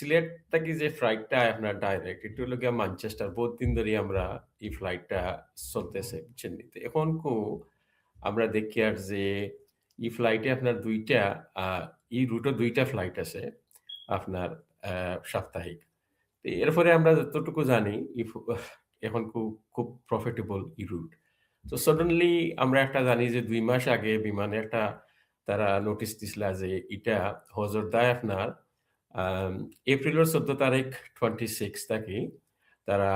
সিলেট থেকে যে ফ্লাইটটা আপনার ডাইরেক্ট এটা হলো গিয়া ম্যানচেস্টার। বহুত দিন ধরেই আমরা এই ফ্লাইটটা চলতেছে বুঝছেন নি? তো এখন কু আমরা দেখি আর যে এই ফ্লাইটে আপনার ২ টা আ এই রুটে ২ টা ফ্লাইট আছে আপনার সাপ্তাহিক। তো এরপরে আমরা যতটুকু জানি এখন খুব, খুব প্রফিটেবল ই রুট। তো সডেনলি আমরা একটা জানি যে দুই মাস আগে বিমানে একটা তারা নোটিস দিছিল যে ইটা হজরদায় আপনার এপ্রিলের ১৪ তারিখ 26 থাকি তারা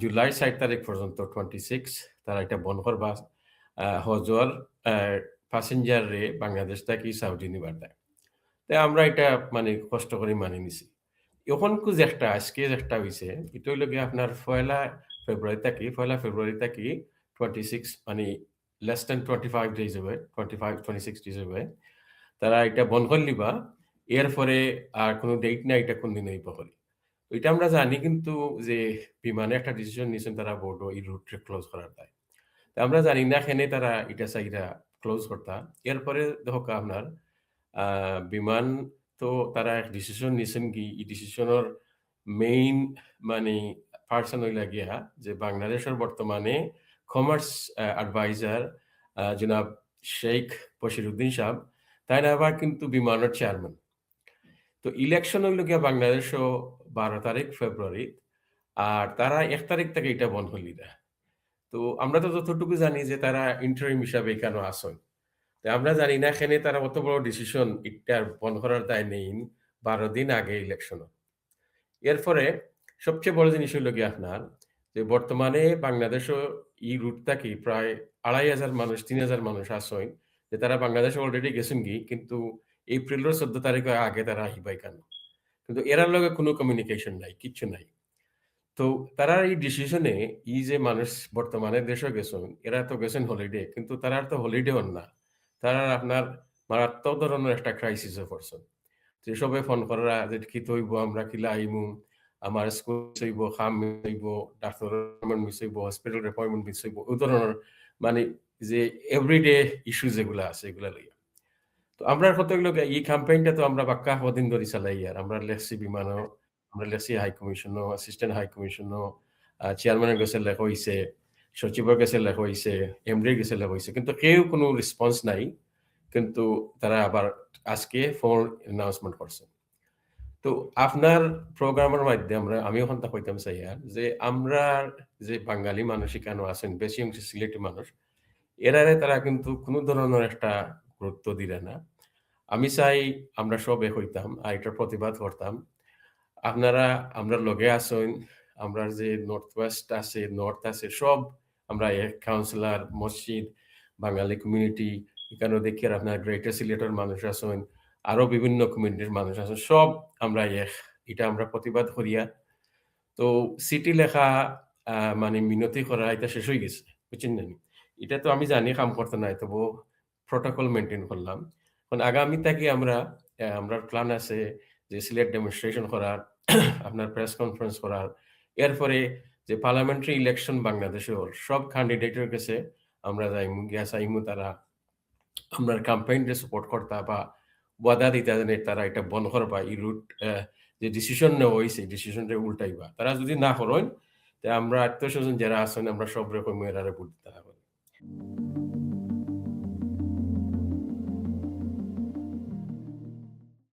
জুলাই ৬০ তারিখ পর্যন্ত 26 তারা এটা বন্ধ করবা আ, হজর প্যাসেঞ্জার রে বাংলাদেশ থাকি সাউদি নিবার দেয়। তো আমরা এটা মানে কষ্ট করে মানি নিছি। এখনকু যে একটা, আজকে একটা হইছে, এটা হইল আপনার পহেলা ফেব্রুয়ারি থাকি পহেলা ফেব্রুয়ারি থাকি 26 মানে less than 25 days away 25-26 days away, তারা এটা বন্ধ লিবা। এরপরে আর কোনো ডেট নাই, এটা কোনদিন হইব করি। এটা আমরা জানি কিন্তু যে বিমানে একটা ডিসিশন নিছেন তারা বোর্ড এই রুটটা ক্লোজ করার দায়। আমরা জানি না কেনে তারা এটা চাইরা ক্লোজ করতা। এরপরে দেখো আপনার বিমান তো তারা এক ডিসিশন নিছেন কি, এই ডিসিশনের মেইন মানে পার্সন হইলা গিয়া যে বাংলাদেশের বর্তমানে কমার্স অ্যাডভাইজার জনাব শেখ বশিরউদ্দিন সাহেব তাইরা আবার কিন্তু বিমানের চেয়ারম্যান। তো ইলেকশন হইল গিয়া বাংলাদেশও ১২ তারিখ ফেব্রুয়ারি। আর তারা এক তারিখ থেকে এটা বন্ধ হলি না। তো আমরা তো যতটুকু জানি যে তারা ইন্টারিম হিসাবে এখানে আসন। তো আমরা জানি না এখানে তারা অত বড় ডিসিশন এটা বন্ধ করার দায় নেই বারো দিন আগে ইলেকশন। এরপরে সবচেয়ে বড় জিনিস হইল গিয়ে আপনার যে বর্তমানে বাংলাদেশও এই রুট থাকি প্রায় ২৫০০ মানুষ ৩০০০ মানুষ আসন যে তারা বাংলাদেশে অলরেডি গেছেন কি, কিন্তু এপ্রিলের ১৪ তারিখের আগে তারা আহিবাই কেন? কিন্তু এরার লগে কোনো কমিউনিকেশন নাই, কিচ্ছু নাই। তো তারা এই ডিসিশনে ই যে মানুষ বর্তমানে দেশে গেছেন, এরা তো গেছেন হলিডে কিন্তু তারা তো হলিডে হন না। তারা আপনার মারাত্মক ধরনের একটা ক্রাইসিস পড়ছেন। যে সবে ফোন করা যে কি হইব আমরা কিলা আইমু, আমার স্কুল মিস হইব, খাম মিস হইব, ডাক্তার অ্যাপয়েন্টমেন্ট মিস হইব, হসপিটাল অ্যাপয়েন্টমেন্ট মিসইব ওই ধরনের মানে যে এভরিডে ইস্যু যেগুলা আছে এগুলা লইয়া। তো আমরা কত হইল এই ক্যাম্পেইনটা তো আমরা বাক্কা কদিন ধরে চালাই আর আমরা লেখছি বিমানও, আমরা লেখছি হাই কমিশনও, অ্যাসিস্ট্যান্ট হাই কমিশনও, চেয়ারম্যানের কাছে লেখা হইছে, সচিবের কাছে লেখা হইছে, এমডির কাছে লেখা হইছে। কিন্তু কেউ কোনো রেসপন্স নাই। কিন্তু তারা আবার আজকে ফোন অ্যানাউন্সমেন্ট করছে। তো আপনার প্রোগ্রামের মাধ্যমে আমরা আমি এখন তা কইতাম চাই আর যে আমরা যে বাঙালি মানুষ এখানে আছেন বেশি অংশ সিলেটি মানুষ। এরারে তারা কিন্তু কোনো ধরনের একটা গুরুত্ব দিলে না। আমি চাই আমরা সব হইতাম আর এটার প্রতিবাদ করতাম। আপনারা আমরা লগে আছেন, আমরা যে নর্থ ওয়েস্ট আছে, নর্থ আছে সব আমরা এক কাউন্সিলর, মসজিদ, বাঙালি কমিউনিটি এখানে দেখি আর আপনার গ্রেটার সিলেটের মানুষ আছেন, আরও বিভিন্ন কমিউনিটির মানুষ আছেন। সব আমরা এক। এটা আমরা প্রতিবাদ করিয়া তো সিটি লেখা মানে মিনতি করা এটা শেষ হয়ে গেছে। বুঝছেন না নি? এটা তো আমি জানি কাম করতে নাই তবুও প্রটোকল মেনটেন করলাম। এখন আগামী থেকে আমরা আমরা প্ল্যান আছে যে সিলেট ডেমনস্ট্রেশন করার, আপনার প্রেস কনফারেন্স করার। এরপরে যে পার্লামেন্টারি ইলেকশন বাংলাদেশে হল সব ক্যান্ডিডেটের কাছে আমরা যাইমু, গিয়া চাইমু তারা আমরার ক্যাম্পেইনরে সাপোর্ট করতা বা ওয়াদা দিতা যে তারা এটা বন্ধ করবা এই রুট যে ডিসিশন নেওয়া হয়েছে ডিসিশনটা উল্টাইবা। তারা যদি না করেন তে আমরা আত্মীয়স্বজন যারা আছেন আমরা সব রকম এরারে ভোট দিতে।